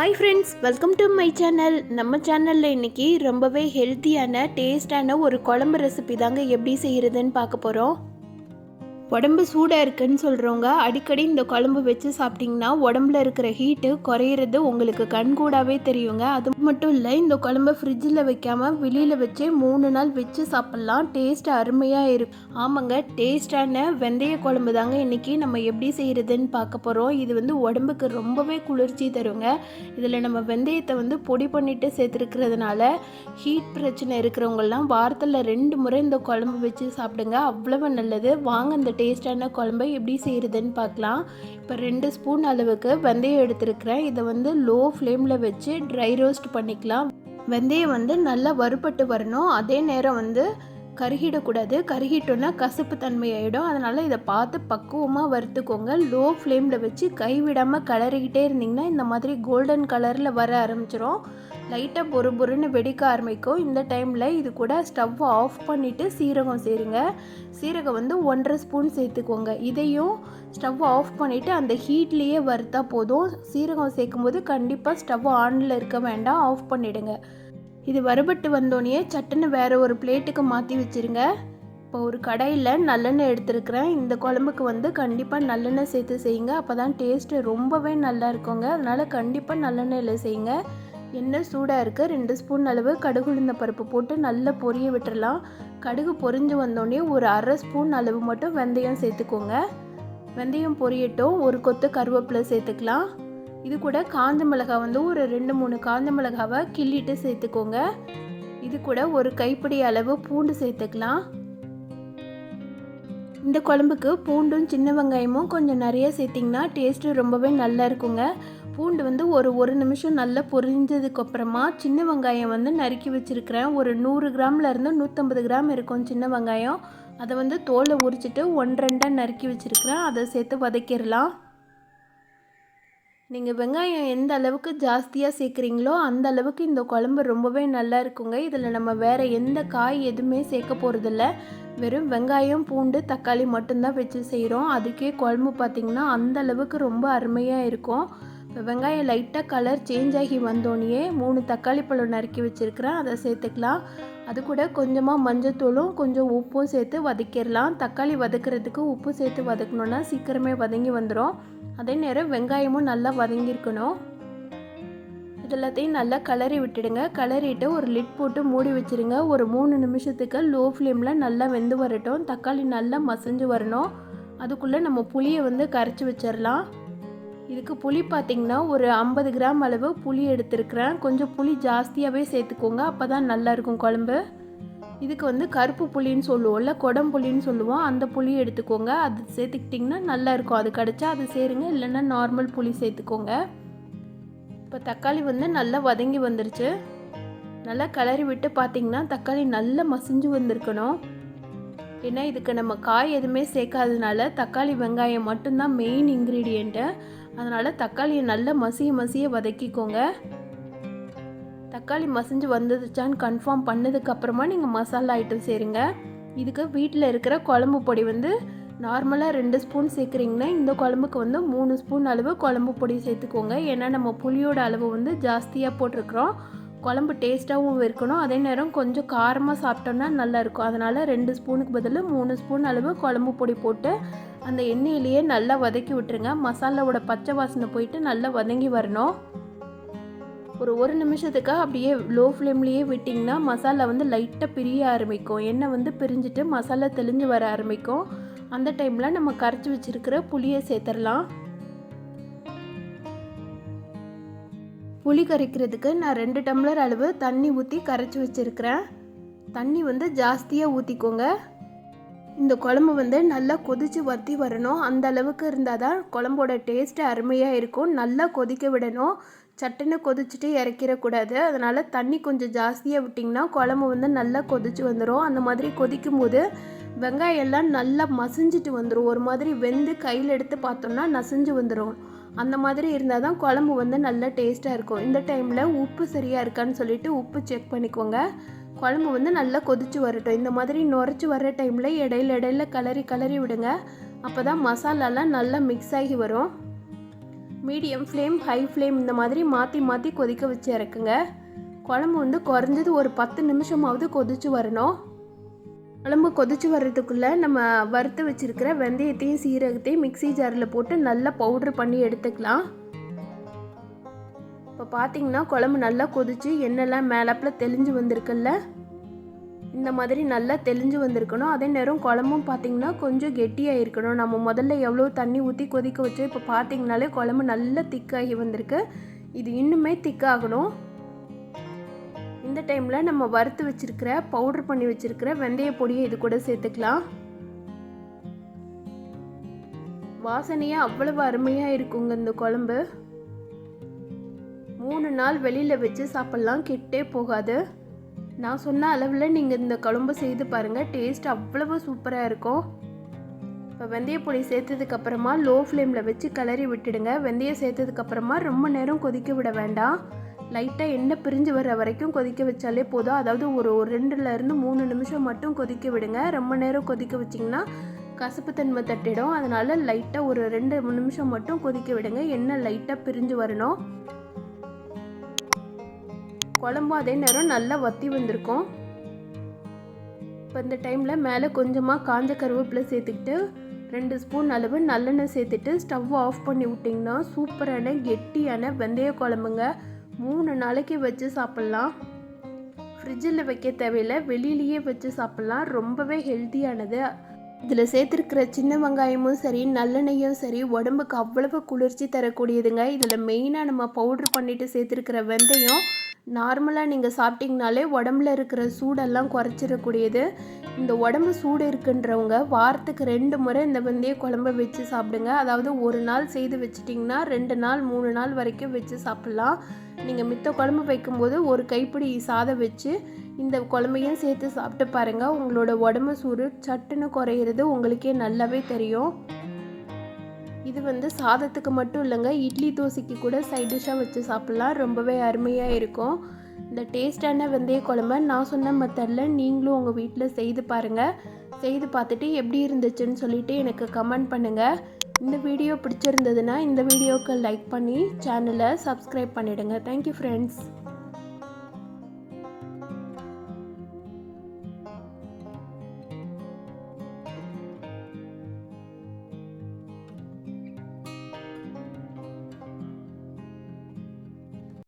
Hi friends welcome to my channel நம்ம சேனலில் இன்றைக்கி ரொம்பவே ஹெல்த்தியான டேஸ்டான ஒரு குழம்பு ரெசிபி தாங்க எப்படி செய்கிறதுன்னு பார்க்க போகிறோம் உடம்பு சூடாக இருக்குன்னு சொல்கிறவங்க அடிக்கடி இந்த குழம்பு வச்சு சாப்பிட்டிங்கன்னா உடம்புல இருக்கிற ஹீட்டு குறையிறது உங்களுக்கு கண்கூடாவே தெரியுங்க. அது மட்டும் இல்லை இந்த குழம்பை ஃப்ரிட்ஜில் வைக்காமல் வெளியில் வச்சு மூணு நாள் வச்சு சாப்பிட்லாம். டேஸ்ட் அருமையாக இருக்கும் ஆமாங்க டேஸ்டான வெந்தய குழம்பு தாங்க இன்றைக்கி நம்ம எப்படி செய்கிறதுன்னு பார்க்க போகிறோம் இது வந்து உடம்புக்கு ரொம்பவே குளிர்ச்சி தருங்க. இதில் நம்ம வெந்தயத்தை வந்து பொடி பண்ணிட்டு சேர்த்துருக்கிறதுனால ஹீட் பிரச்சனை இருக்கிறவங்கெல்லாம் வாரத்தில் ரெண்டு முறை இந்த குழம்பு வச்சு சாப்பிடுங்க. அவ்வளவு நல்லது. வாங்க இந்த டேஸ்டான குழம்பை எப்படி செய்கிறதுன்னு பார்க்கலாம். இப்போ ரெண்டு ஸ்பூன் அளவுக்கு வெந்தயம் எடுத்துருக்கிறேன். இதை வந்து லோ ஃப்ளேமில் வச்சு ட்ரை ரோஸ்ட் பண்ணிக்கலாம். வெந்தயம் வந்து நல்லா வறுபட்டு வரணும். அதே நேரம் வந்து கருகிடக்கூடாது. கருகிட்டோன்னா கசப்பு தன்மை ஆகிடும் அதனால் இதை பார்த்து பக்குவமாக வறுத்துக்கோங்க. லோ ஃப்ளேமில் வச்சு கைவிடாமல் கலறிக்கிட்டே இருந்தீங்கன்னா இந்த மாதிரி கோல்டன் கலரில் வர ஆரம்பிச்சிரும். லைட்டாக பொறு பொறுன்னு வெடிக்க ஆரம்பிக்கும். இந்த டைமில் இது கூட ஸ்டவ் ஆஃப் பண்ணிவிட்டு சீரகம் சேருங்க. சீரகம் வந்து ஒன்றரை ஸ்பூன் சேர்த்துக்கோங்க. இதையும் ஸ்டவ் ஆஃப் பண்ணிவிட்டு அந்த ஹீட்லேயே வறுத்தா போதும். சீரகம் சேர்க்கும்போது கண்டிப்பாக ஸ்டவ் ஆனில் இருக்க வேண்டாம். ஆஃப் பண்ணிவிடுங்க இது வறுபட்டு வந்தோடனே சட்டுன்னு வேறு ஒரு பிளேட்டுக்கு மாற்றி வச்சுருங்க. இப்போ ஒரு கடையில் நல்லெண்ணெய் எடுத்துருக்கிறேன். இந்த குழம்புக்கு வந்து கண்டிப்பாக நல்லெண்ணெய் சேர்த்து செய்யுங்க. அப்போ தான் டேஸ்ட்டு ரொம்பவே நல்லா இருக்குங்க. அதனால் கண்டிப்பாக நல்லெண்ணெயில் செய்யுங்க. எண்ணெய் சூடாக இருக்குது ரெண்டு ஸ்பூன் அளவு கடுகு உளுந்த பருப்பு போட்டு நல்லா பொரிய விட்டுறலாம். கடுகு பொரிஞ்சு வந்தோடனே ஒரு அரை ஸ்பூன் அளவு மட்டும் வெந்தயம் சேர்த்துக்கோங்க. வெந்தயம் பொரியட்டும். ஒரு கொத்து கருவேப்பிலை சேர்த்துக்கலாம். இது கூட காஞ்ச மிளகாய் வந்து ஒரு ரெண்டு மூணு காஞ்ச மிளகாவை கிள்ளிட்டு சேர்த்துக்கோங்க. இது கூட ஒரு கைப்பிடி அளவு பூண்டு சேர்த்துக்கலாம். இந்த குழம்புக்கு பூண்டும் சின்ன வெங்காயமும் கொஞ்சம் நிறைய சேர்த்திங்கன்னா டேஸ்ட்டு ரொம்பவே நல்லா இருக்குங்க. பூண்டு வந்து ஒரு ஒரு நிமிஷம் நல்லா பொரிஞ்சதுக்கு அப்புறமா சின்ன வெங்காயம் வந்து நறுக்கி வச்சுருக்கிறேன். ஒரு நூறு கிராம்லேருந்து நூற்றம்பது கிராம் இருக்கும் சின்ன வெங்காயம். அதை வந்து தோலை உரிச்சிட்டு ஒன்றெண்டாக நறுக்கி வச்சுருக்கிறேன். அதை சேர்த்து வதக்கிடலாம். நீங்கள் வெங்காயம் எந்த அளவுக்கு ஜாஸ்தியாக சேர்க்குறீங்களோ அந்த அளவுக்கு இந்த குழம்பு ரொம்பவே நல்லா இருக்குங்க. இதில் நம்ம வேறு எந்த காய் எதுவுமே சேர்க்க போகிறதில்ல வெறும் வெங்காயம் பூண்டு தக்காளி மட்டும்தான் வச்சு செய்கிறோம் அதுக்கே குழம்பு பார்த்திங்கன்னா அந்த அளவுக்கு ரொம்ப அருமையாக இருக்கும். இப்போ வெங்காயம் லைட்டாக கலர் சேஞ்ச் ஆகி வந்தோடனே மூணு தக்காளி பழம் நறுக்கி வச்சுருக்கிறேன். அதை சேர்த்துக்கலாம். அது கூட கொஞ்சமாக மஞ்சத்தூளும் கொஞ்சம் உப்பும் சேர்த்து வதக்கிடலாம். தக்காளி வதக்கிறதுக்கு உப்பு சேர்த்து வதக்கணுன்னா சீக்கிரமே வதங்கி வந்துடும் அதே நேரம் வெங்காயமும் நல்லா வதங்கியிருக்கணும். இதெல்லாத்தையும் நல்லா கலரி விட்டுடுங்க. கலரிட்டு ஒரு லிட் போட்டு மூடி வச்சுருங்க. ஒரு மூணு நிமிஷத்துக்கு லோ ஃப்ளேமில் நல்லா வெந்து வரட்டும். தக்காளி நல்லா மசிஞ்சு வரணும். அதுக்குள்ளே நம்ம புளியை வந்து கரைச்சி வச்சிடலாம் இதுக்கு புளி பார்த்திங்கன்னா ஒரு ஐம்பது கிராம் அளவு புளி எடுத்துருக்கிறேன். கொஞ்சம் புளி ஜாஸ்தியாகவே சேர்த்துக்கோங்க. அப்போ தான் நல்லாயிருக்கும் குழம்பு. இதுக்கு வந்து கருப்பு புளின்னு சொல்லுவோம்ல குடம் புளின்னு சொல்லுவோம். அந்த புளி எடுத்துக்கோங்க. அது சேர்த்துக்கிட்டிங்கன்னா நல்லா இருக்கும். அது கிடச்சா அது சேருங்க இல்லைன்னா நார்மல் புளி சேர்த்துக்கோங்க. இப்போ தக்காளி வந்து நல்லா வதங்கி வந்துருச்சு. நல்லா கிளறி விட்டு பார்த்திங்கன்னா தக்காளி நல்லா மசிஞ்சு வந்திருக்கணும். ஏன்னா இதுக்கு நம்ம காய் எதுவுமே சேர்க்காததுனால தக்காளி வெங்காயம் மட்டும்தான் மெயின் இன்க்ரீடியண்ட்டு அதனால் தக்காளியை நல்லா மசிய மசிய வதக்கிக்கோங்க. தக்காளி மசிஞ்சு வந்ததுச்சான்னு கன்ஃபார்ம் பண்ணதுக்கப்புறமா நீங்கள் மசாலா ஐட்டம் சேருங்க. இதுக்கு வீட்டில் இருக்கிற குழம்பு பொடி வந்து நார்மலாக ரெண்டு ஸ்பூன் சேர்க்குறீங்கன்னா இந்த குழம்புக்கு வந்து மூணு ஸ்பூன் அளவு குழம்பு பொடி சேர்த்துக்கோங்க. ஏன்னா நம்ம புளியோட அளவு வந்து ஜாஸ்தியாக போட்டிருக்கிறோம். குழம்பு டேஸ்ட்டாகவும் இருக்கணும். அதே நேரம் கொஞ்சம் காரமாக சாப்பிட்டோம்னா நல்லாயிருக்கும். அதனால் ரெண்டு ஸ்பூனுக்கு பதில் மூணு ஸ்பூன் அளவு குழம்பு பொடி போட்டு அந்த எண்ணெயிலேயே நல்லா வதக்கி விட்டுருங்க. மசாலாவோட பச்சை வாசனை போயிட்டு நல்லா வதங்கி வரணும். ஒரு ஒரு நிமிஷத்துக்கு அப்படியே லோ ஃப்ளேம்லேயே விட்டிங்கன்னா மசாலா வந்து லைட்டாக பிரிய ஆரம்பிக்கும். எண்ணெய் வந்து பிரிஞ்சுட்டு மசாலா தெளிஞ்சு வர ஆரம்பிக்கும். அந்த டைமில் நம்ம கரைச்சி வச்சுருக்கிற புளியை சேர்த்துடலாம். புளி கரைக்கிறதுக்கு நான் ரெண்டு டம்ளர் அளவு தண்ணி ஊற்றி கரைச்சி வச்சுருக்கிறேன். தண்ணி வந்து ஜாஸ்தியாக ஊற்றிக்கோங்க இந்த குழம்பு வந்து நல்லா கொதித்து வற்றி வரணும். அந்த அளவுக்கு இருந்தால் தான் குழம்போட டேஸ்ட்டு அருமையாக இருக்கும். நல்லா கொதிக்க விடணும். சட்டுன்னு கொதிச்சுட்டு இறக்கிடக்கூடாது. அதனால் தண்ணி கொஞ்சம் ஜாஸ்தியாக விட்டிங்கன்னா குழம்பு வந்து நல்லா கொதிச்சு வந்துடும் அந்த மாதிரி கொதிக்கும் போது வெங்காயம் எல்லாம் நல்லா மசிஞ்சிட்டு வந்துடும் ஒரு மாதிரி வெந்து கையில் எடுத்து பார்த்தோம்னா நசிஞ்சு வந்துடும் அந்த மாதிரி இருந்தால் தான் குழம்பு வந்து நல்லா டேஸ்ட்டாக இருக்கும். இந்த டைமில் உப்பு சரியாக இருக்கான்னு சொல்லிட்டு உப்பு செக் பண்ணிக்கோங்க. குழம்பு வந்து நல்லா கொதிச்சு வரட்டும். இந்த மாதிரி நுரைச்சி வர்ற டைமில் இடையில இடையில கலரி கலரி விடுங்க. அப்போ தான் மசாலாலாம் நல்லா மிக்ஸ் ஆகி வரும். மீடியம் ஃப்ளேம் ஹை ஃப்ளேம் இந்த மாதிரி மாற்றி மாற்றி கொதிக்க வச்சு இறக்குங்க. குழம்பு வந்து குறைஞ்சது ஒரு பத்து நிமிஷமாவது கொதிச்சு வரணும். குழம்பு கொதிச்சு வர்றதுக்குள்ளே நம்ம வறுத்து வச்சுருக்கிற வெந்தயத்தையும் சீரகத்தையும் மிக்ஸி ஜாரில் போட்டு நல்லா பவுட்ரு பண்ணி எடுத்துக்கலாம். இப்போ பார்த்தீங்கன்னா குழம்பு நல்லா கொதிச்சு எண்ணெய்லாம் மேலப்பில் தெளிஞ்சு வந்திருக்குல்ல. இந்த மாதிரி நல்லா தெளிஞ்சு வந்திருக்கணும். அதே நேரம் குழம்பும் பார்த்திங்கன்னா கொஞ்சம் கெட்டியாக இருக்கணும். நம்ம முதல்ல எவ்வளோ தண்ணி ஊற்றி கொதிக்க வச்சோம். இப்போ பார்த்திங்கனாலே குழம்பு நல்லா திக்காகி வந்திருக்கு. இது இன்னுமே திக்காகணும் இந்த டைமில் நம்ம வறுத்து வச்சுருக்கிற பவுடர் பண்ணி வச்சுருக்கிற வெந்தய பொடியை இது கூட சேர்த்துக்கலாம். வாசனையாக அவ்வளவு அருமையாக இருக்குங்க இந்த குழம்பு. மூணு நாள் வெளியில் வச்சு சாப்பிட்லாம். கெட்டே போகாது. நான் சொன்ன அளவில் நீங்கள் இந்த குழம்பு செய்து பாருங்கள் டேஸ்ட் அவ்வளவு சூப்பராக இருக்கும். இப்போ வெந்தயப்பொடி சேர்த்ததுக்கப்புறமா லோ ஃப்ளேமில் வச்சு கிளறி விட்டுடுங்க. வெந்தயம் சேர்த்ததுக்கப்புறமா ரொம்ப நேரம் கொதிக்க விட வேண்டாம். லைட்டாக எண்ணெய் பிரிஞ்சு வர வரைக்கும் கொதிக்க வச்சாலே போதும். அதாவது ஒரு ஒரு ரெண்டுலேருந்து மூணு நிமிஷம் மட்டும் கொதிக்க விடுங்க. ரொம்ப நேரம் கொதிக்க வச்சிங்கன்னா கசப்புத்தன்மை தட்டிடும். அதனால் லைட்டாக ஒரு ரெண்டு நிமிஷம் மட்டும் கொதிக்க விடுங்க. எண்ணெய் லைட்டாக பிரிஞ்சு வரணும். குழம்பும் அதே நேரம் நல்லா வத்தி வந்திருக்கும். இப்போ இந்த டைமில் மேலே கொஞ்சமாக காஞ்ச கருவேப்பிலை சேர்த்துக்கிட்டு ரெண்டு ஸ்பூன் அளவு நல்லெண்ணெய் சேர்த்துட்டு ஸ்டவ் ஆஃப் பண்ணி விட்டிங்கன்னா சூப்பரான கெட்டியான வெந்தய குழம்புங்க. மூணு நாளைக்கு வச்சு சாப்பிட்லாம். ஃப்ரிட்ஜில் வைக்க தேவையில்லை வெளியிலேயே வச்சு சாப்பிட்லாம். ரொம்பவே ஹெல்த்தியானது. இதில் சேர்த்துருக்கிற சின்ன வெங்காயமும் சரி நல்லெண்ணெயும் சரி உடம்புக்கு அவ்வளவு குளிர்ச்சி தரக்கூடியதுங்க. இதில் மெயினாக நம்ம பவுட்ரு பண்ணிவிட்டு சேர்த்துருக்கிற வெந்தயம் நார்மலாக நீங்கள் சாப்பிட்டிங்கனாலே உடம்புல இருக்கிற சூடெல்லாம் குறைச்சிடக்கூடியது. இந்த உடம்பு சூடு இருக்குன்றவங்க வாரத்துக்கு ரெண்டு முறை இந்த வெந்தய குழம்ப வச்சு சாப்பிடுங்க. அதாவது ஒரு நாள் செய்து வச்சிட்டிங்கன்னா ரெண்டு நாள் மூணு நாள் வரைக்கும் வச்சு சாப்பிட்லாம். நீங்கள் மித்த குழம்பு வைக்கும்போது ஒரு கைப்பிடி சாதம் வச்சு இந்த குழம்பையும் சேர்த்து சாப்பிட்டு பாருங்கள் உங்களோட உடம்பு சூடு சட்டுன்னு குறையிறது உங்களுக்கே நல்லாவே தெரியும். இது வந்து சாதத்துக்கு மட்டும் இல்லைங்க இட்லி தோசைக்கு கூட சைட் டிஷ்ஷாக வச்சு சாப்பிட்லாம். ரொம்பவே அருமையாக இருக்கும். இந்த டேஸ்டான வெந்தய குழம்ப நான் சொன்ன மெத்தடில் நீங்களும் உங்கள் வீட்டில் செய்து பாருங்கள் செய்து பார்த்துட்டு எப்படி இருந்துச்சுன்னு சொல்லிட்டு எனக்கு கமெண்ட் பண்ணுங்கள் இந்த வீடியோ பிடிச்சிருந்ததுன்னா இந்த வீடியோவுக்கு லைக் பண்ணி சேனலை சப்ஸ்கிரைப் பண்ணிவிடுங்க தேங்க்யூ ஃப்ரெண்ட்ஸ்